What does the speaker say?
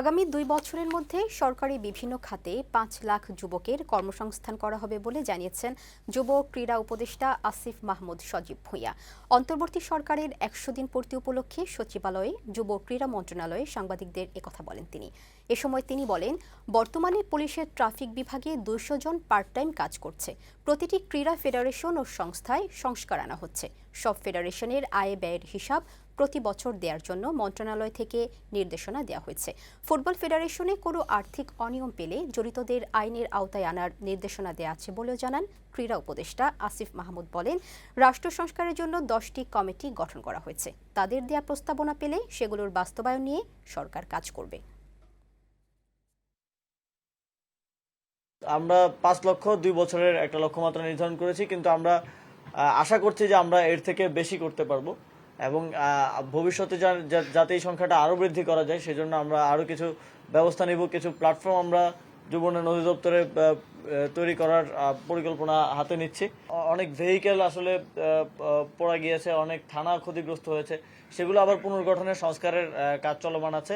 আগামী দুই বছরের মধ্যে সরকারি বিভিন্ন খাতে পাঁচ লাখ যুবকের কর্মসংস্থান করা হবে বলে জানিয়েছেন যুব ক্রীড়া উপদেষ্টা আসিফ মাহমুদ সজীব ভূঁইয়া। অন্তর্বর্তী সরকারের একশো দিন পূর্তি উপলক্ষে সচিবালয়ে যুব ক্রীড়া মন্ত্রণালয়ে সাংবাদিকদের একথা বলেন তিনি। এ সময় তিনি বলেন, বর্তমানে পুলিশের ট্রাফিক বিভাগে দুইশো জন পার্ট টাইম কাজ করছে। প্রতিটি ক্রীড়া ফেডারেশন ও সংস্থায় সংস্কার আনা হচ্ছে। সব ফেডারেশনের আয় ব্যয়ের হিসাব প্রতি বছর দেওয়ার জন্য মন্ত্রণালয় থেকে নির্দেশনা দেওয়া হয়েছে। ফুটবল ফেডারেশনে কোনো আর্থিক অনিয়ম পেলে জড়িতদের আইনের আওতায় আনার নির্দেশনা দেওয়া আছে বলেও জানান ক্রীড়া উপদেষ্টা আসিফ মাহমুদ বলেন, রাষ্ট্র সংস্কারের জন্য দশটি কমিটি গঠন করা হয়েছে। তাদের দেয়া প্রস্তাবনা পেলে সেগুলোর বাস্তবায়ন নিয়ে সরকার কাজ করবে। আমরা পাঁচ লক্ষ দুই বছরের একটা লক্ষ্যমাত্রা নির্ধারণ করেছি, কিন্তু আমরা আশা করছি যে আমরা এর থেকে বেশি করতে পারব। এবং ভবিষ্যতে যাতে এই সংখ্যাটা আরও বৃদ্ধি করা যায় সেজন্য আমরা আরও কিছু ব্যবস্থা নিব কিছু প্ল্যাটফর্ম আমরা যুব উন্নয়ন অধিদপ্তরে আহ, আহ, তৈরি করার পরিকল্পনা হাতে নিচ্ছি। অনেক ভেহিকেল আসলে পড়া গিয়েছে অনেক থানা ক্ষতিগ্রস্ত হয়েছে সেগুলো আবার পুনর্গঠনের সংস্কারের কাজ চলমান আছে।